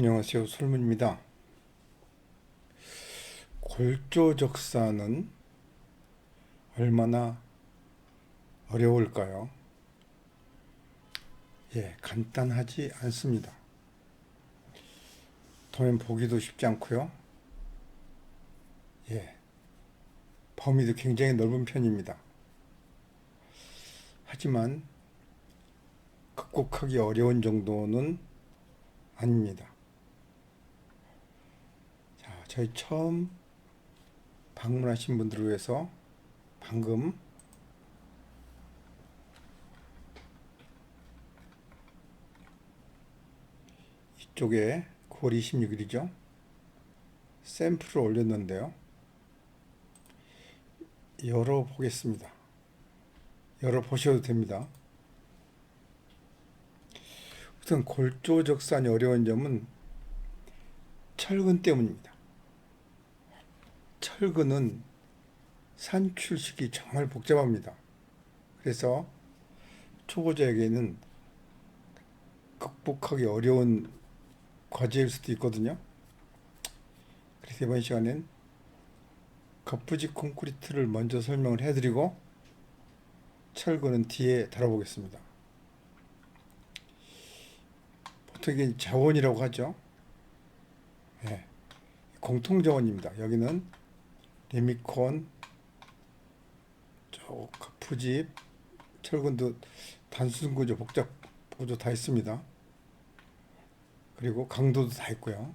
안녕하세요. 솔문입니다. 골조적사는 얼마나 어려울까요? 예, 간단하지 않습니다. 도면 보기도 쉽지 않고요. 예, 범위도 굉장히 넓은 편입니다. 하지만 극복하기 어려운 정도는 아닙니다. 자, 저희 처음 방문하신 분들을 위해서 방금 이쪽에 9월 26일이죠. 샘플을 올렸는데요. 열어보겠습니다. 열어보셔도 됩니다. 우선 골조적산이 어려운 점은 철근 때문입니다. 철근은 산출식이 정말 복잡합니다. 그래서 초보자에게는 극복하기 어려운 과제일 수도 있거든요. 그래서 이번 시간엔 거푸집 콘크리트를 먼저 설명을 해드리고 철근은 뒤에 다뤄보겠습니다. 보통 이게 자원이라고 하죠. 예, 공통 자원입니다. 여기는 레미콘, 저 거푸집, 철근도 단순 구조, 복잡 구조 다 있습니다. 그리고 강도도 다 있고요.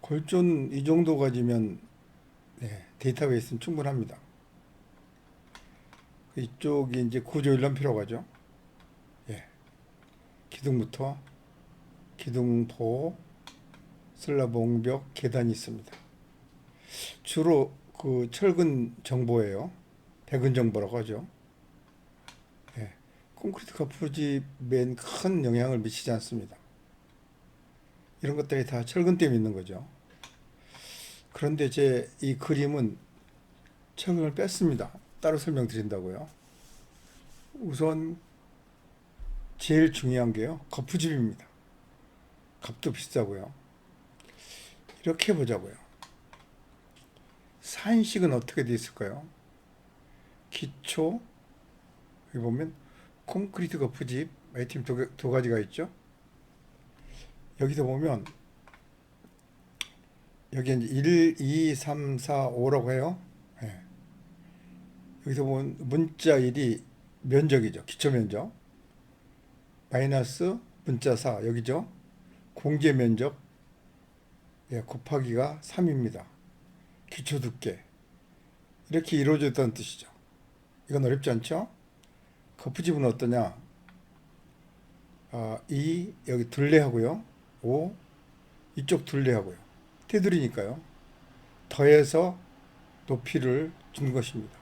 골존 이 정도 가지면 네, 데이터베이스는 충분합니다. 이쪽이 이제 구조 일람표라고 하죠. 예. 기둥부터 기둥포, 슬라브 옹벽, 계단이 있습니다. 주로 그 철근 정보예요. 백은 정보라고 하죠. 예. 콘크리트 거푸집엔 큰 영향을 미치지 않습니다. 이런 것들이 다 철근 때문에 있는 거죠. 그런데 제 이 그림은 철근을 뺐습니다. 따로 설명드린다고요. 우선 제일 중요한 게요. 거푸집입니다. 값도 비싸고요. 이렇게 보자고요. 산식은 어떻게 돼 있을까요? 기초 여기 보면 콘크리트 거푸집 아이템 두, 개- 두 가지가 있죠. 여기서 보면 여기 이제 1, 2, 3, 4, 5라고 해요. 예. 여기서 보면 문자 1이 면적이죠. 기초 면적. 마이너스 문자 4 여기죠. 공제 면적 예, 곱하기가 3입니다. 기초 두께. 이렇게 이루어져 있다는 뜻이죠. 이건 어렵지 않죠? 거푸집은 어떠냐? 아, 2 여기 둘레하고요. 5 이쪽 둘레하고요. 테두리니까요. 더해서 높이를 준 것입니다.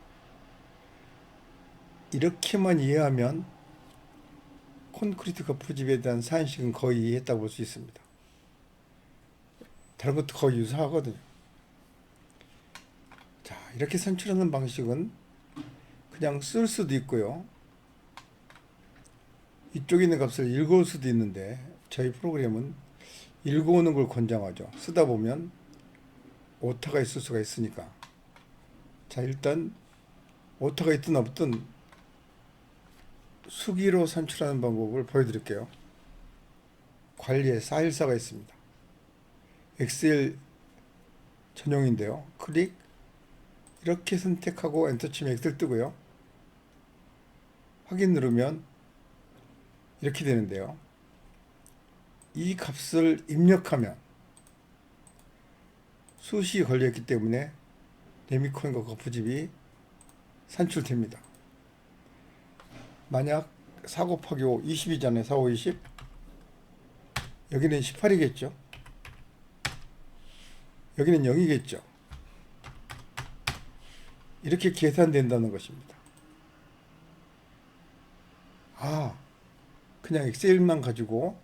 이렇게만 이해하면 콘크리트 거푸집에 대한 산식은 거의 이해했다고 볼 수 있습니다. 다른 것도 거의 유사하거든요. 자, 이렇게 산출하는 방식은 그냥 쓸 수도 있고요. 이쪽에 있는 값을 읽어올 수도 있는데 저희 프로그램은 읽어오는 걸 권장하죠. 쓰다 보면 오타가 있을 수가 있으니까. 자, 일단 오타가 있든 없든 수기로 산출하는 방법을 보여드릴게요. 관리에 414가 있습니다. 엑셀 전용인데요. 클릭 이렇게 선택하고 엔터 치면 엑셀 뜨고요. 확인 누르면 이렇게 되는데요. 이 값을 입력하면 수시 걸려있기 때문에 레미콘과 거푸집이 산출됩니다. 만약 4 곱하기 5, 20이잖아요. 4, 5, 20. 여기는 18이겠죠. 여기는 0이겠죠. 이렇게 계산된다는 것입니다. 아, 그냥 엑셀만 가지고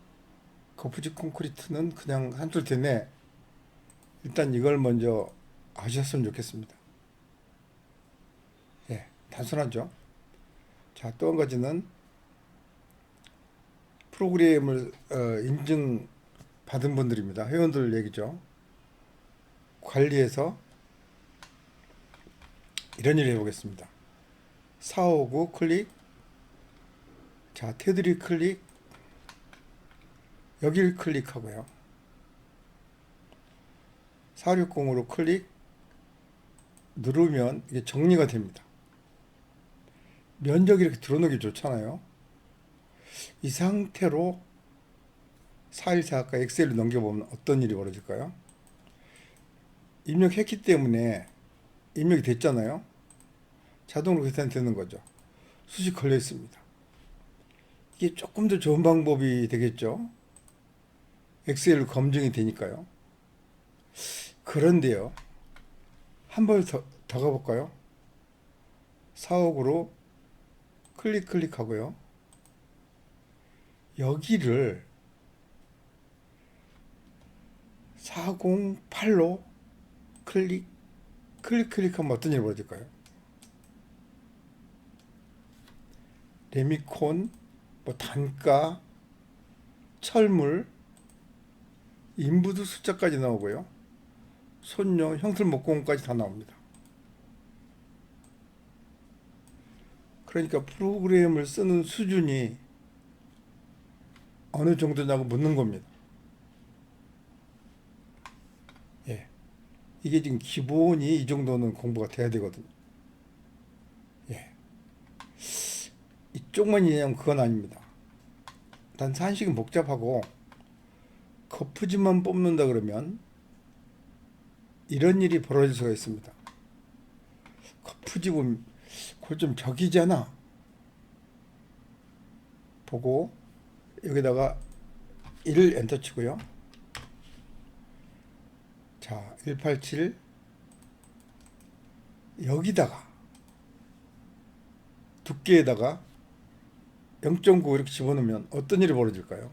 거푸집 콘크리트는 그냥 산출되네. 일단 이걸 먼저 아셨으면 좋겠습니다. 예, 단순하죠. 자, 또 한 가지는 프로그램을 어, 인증 받은 분들입니다. 회원들 얘기죠. 관리해서 이런 일을 해보겠습니다. 459 클릭. 자, 테두리 클릭. 여길 클릭하고요. 460으로 클릭. 누르면 이게 정리가 됩니다. 면적이 이렇게 드러나기 좋잖아요. 이 상태로 414 아까 엑셀로 넘겨보면 어떤 일이 벌어질까요? 입력했기 때문에 입력이 됐잖아요. 자동으로 계산되는 거죠. 수식 걸려 있습니다. 이게 조금 더 좋은 방법이 되겠죠. 엑셀로 검증이 되니까요. 그런데요. 한 번 더, 더 가볼까요? 사옥으로 클릭 클릭하고요. 여기를 408로 클릭 클릭 클릭하면 어떤 일이 벌어질까요? 레미콘, 뭐 단가, 철물, 인부도 숫자까지 나오고요. 손녀, 형틀 목공까지 다 나옵니다. 그러니까 프로그램을 쓰는 수준이 어느 정도냐고 묻는 겁니다. 예. 이게 지금 기본이 이 정도는 공부가 돼야 되거든요. 예. 이쪽만 이해하면 그건 아닙니다. 단 산식은 복잡하고 거푸집만 뽑는다 그러면 이런 일이 벌어질 수가 있습니다. 거푸집은 그걸 좀 적이잖아. 보고 여기다가 1을 엔터 치고요. 자, 187 여기다가 두께에다가 0.9 이렇게 집어넣으면 어떤 일이 벌어질까요?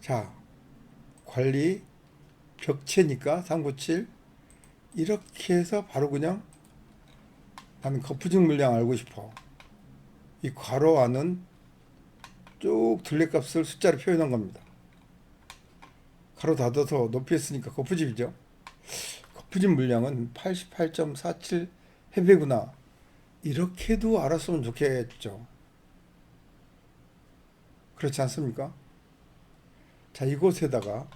자, 관리 벽체니까 397 이렇게 해서 바로 그냥 나는 거푸증 물량 알고 싶어. 이 괄호 안은 쭉 둘레값을 숫자로 표현한 겁니다. 가로 닫아서 높이 했으니까 거푸집이죠. 거푸집 물량은 88.47 해배구나. 이렇게도 알았으면 좋겠죠. 그렇지 않습니까? 자, 이곳에다가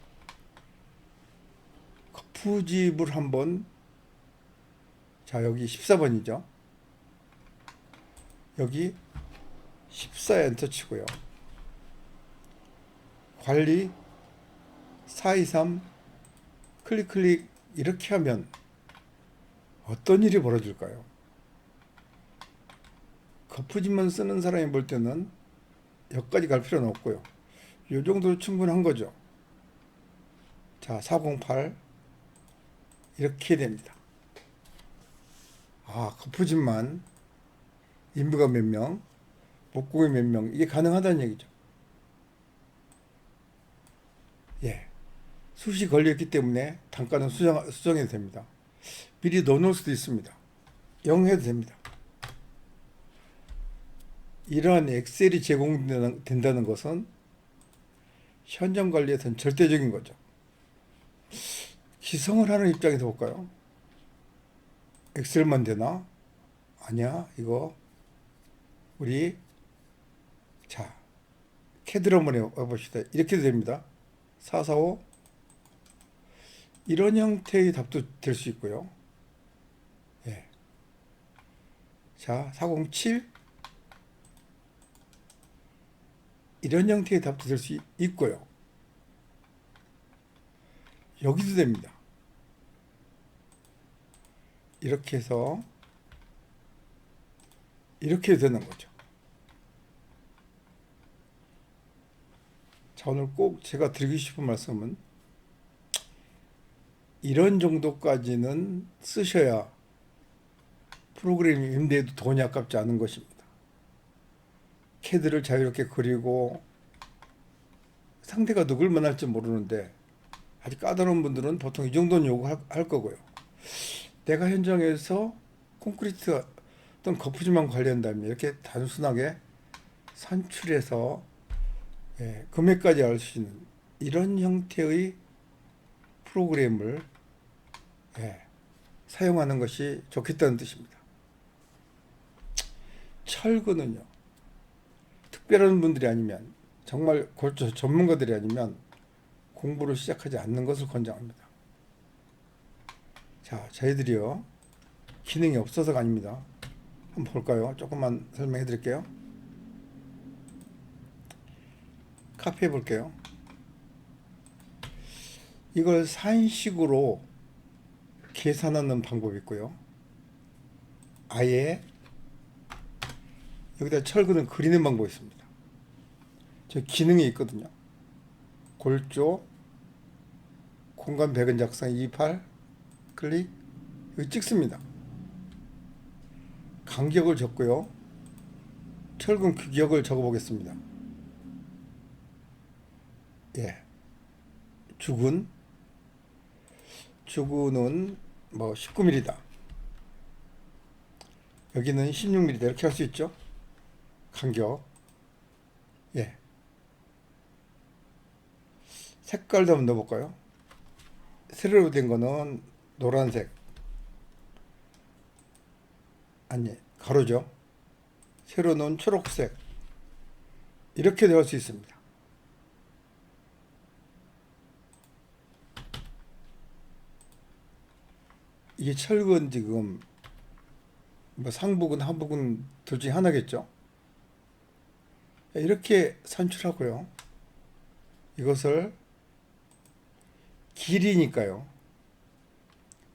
거푸집을 한번 자, 여기 14번이죠. 여기 14 엔터 치고요. 관리 423 클릭 클릭 이렇게 하면 어떤 일이 벌어질까요? 거푸집만 쓰는 사람이 볼 때는 여기까지 갈 필요는 없고요. 이 정도로 충분한 거죠. 자, 408 이렇게 됩니다. 아, 거푸집만 인부가 몇 명, 목공이 몇 명, 이게 가능하다는 얘기죠. 예. 숱이 걸려있기 때문에 단가는 수정, 수정해도 됩니다. 미리 넣어놓을 수도 있습니다. 0 해도 됩니다. 이러한 엑셀이 제공된다는 것은 현장 관리에서는 절대적인 거죠. 기성을 하는 입장에서 볼까요? 엑셀만 되나? 아니야, 이거 우리 자 캐드로 한번 해봅시다. 이렇게도 됩니다. 445 이런 형태의 답도 될 수 있고요. 예. 자, 407 이런 형태의 답도 될 수 있고요. 여기도 됩니다. 이렇게 해서 이렇게 되는 거죠. 자, 오늘 꼭 제가 드리고 싶은 말씀은 이런 정도까지는 쓰셔야 프로그램 임대에도 돈이 아깝지 않은 것입니다. 캐드를 자유롭게 그리고 상대가 누굴 만날지 모르는데 아주 까다로운 분들은 보통 이 정도는 요구할 할 거고요. 내가 현장에서 콘크리트 또는 거푸집만 관리한다면 이렇게 단순하게 산출해서 예, 금액까지 알 수 있는 이런 형태의 프로그램을 예, 사용하는 것이 좋겠다는 뜻입니다. 철거는요. 특별한 분들이 아니면 정말 골조 전문가들이 아니면 공부를 시작하지 않는 것을 권장합니다. 자, 저희들이요. 기능이 없어서가 아닙니다. 한번 볼까요? 조금만 설명해 드릴게요. 카페 볼게요. 이걸 산식으로 계산하는 방법이 있고요. 아예 여기다 철근을 그리는 방법이 있습니다. 저 기능이 있거든요. 골조, 공간 배근 작성 28 클릭 여기 찍습니다. 간격을 적고요. 철근 규격을 적어 보겠습니다. 예. 죽은 죽은은 뭐 19mm다. 여기는 16mm 이렇게 할 수 있죠. 간격. 예. 색깔도 한번 넣어볼까요? 세로로 된 거는 노란색. 아니, 가로죠. 세로는 초록색. 이렇게 되어 수 있습니다. 이게 철근 지금 뭐 상부근 하부근 둘 중에 하나겠죠. 이렇게 산출하고요. 이것을 길이니까요.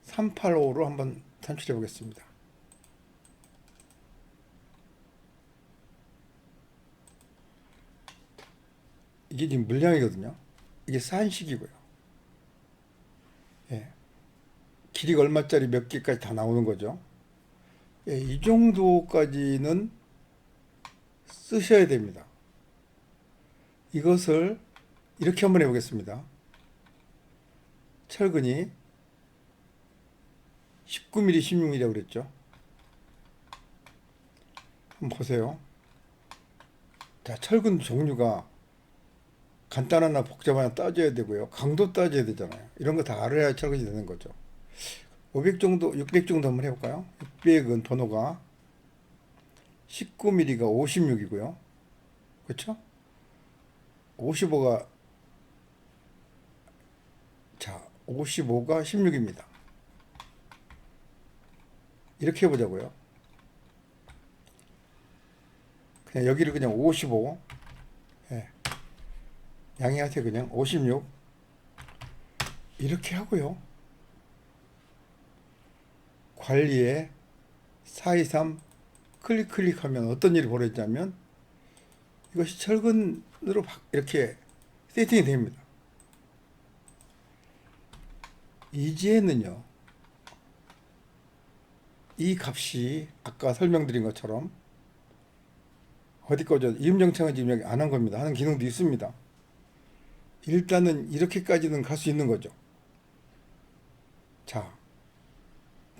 385로 한번 산출해 보겠습니다. 이게 지금 물량이거든요. 이게 산식이고요. 예. 길이가 얼마짜리 몇 개까지 다 나오는 거죠. 예, 이 정도까지는 쓰셔야 됩니다. 이것을 이렇게 한번 해보겠습니다. 철근이 19mm, 16mm라고 그랬죠. 한번 보세요. 자, 철근 종류가 간단하나 복잡하나 따져야 되고요. 강도 따져야 되잖아요. 이런 거 다 알아야 철근이 되는 거죠. 500 정도, 600 정도 한번 해볼까요? 600은 번호가 19mm가 56이고요. 그렇죠? 55가 자, 55가 16입니다. 이렇게 해보자고요. 그냥 여기를 그냥 55 예. 양해하세요 그냥 56 이렇게 하고요. 관리에 423 클릭 클릭하면 어떤 일이 벌어지냐면 이것이 철근으로 바- 이렇게 세팅이 됩니다. 이제는요. 이 값이 아까 설명드린 것처럼 어디 거죠? 이음정창은 지금 여기 안 한 겁니다. 하는 기능도 있습니다. 일단은 이렇게까지는 갈 수 있는 거죠. 자,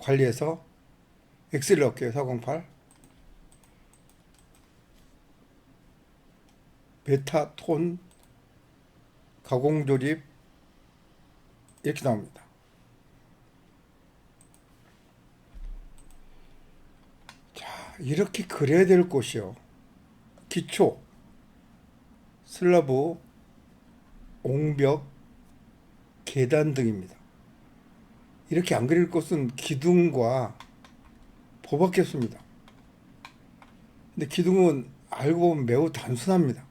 관리해서 엑셀을 넣을게요. 408 베타 톤 가공 조립 이렇게 나옵니다. 자, 이렇게 그려야 될 곳이요. 기초, 슬라브, 옹벽, 계단 등입니다. 이렇게 안 그릴 곳은 기둥과 포박겠습니다. 근데 기둥은 알고 보면 매우 단순합니다.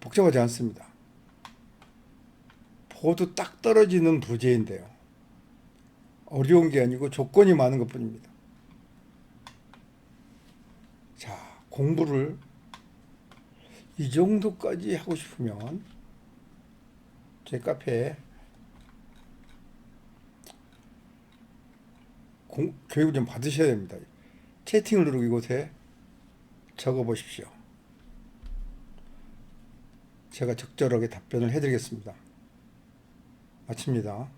복잡하지 않습니다. 보도 딱 떨어지는 부재인데요. 어려운 게 아니고 조건이 많은 것 뿐입니다. 자, 공부를 이 정도까지 하고 싶으면 제 카페에 공, 교육을 좀 받으셔야 됩니다. 채팅을 누르고 이곳에 적어 보십시오. 제가 적절하게 답변을 해드리겠습니다. 마칩니다.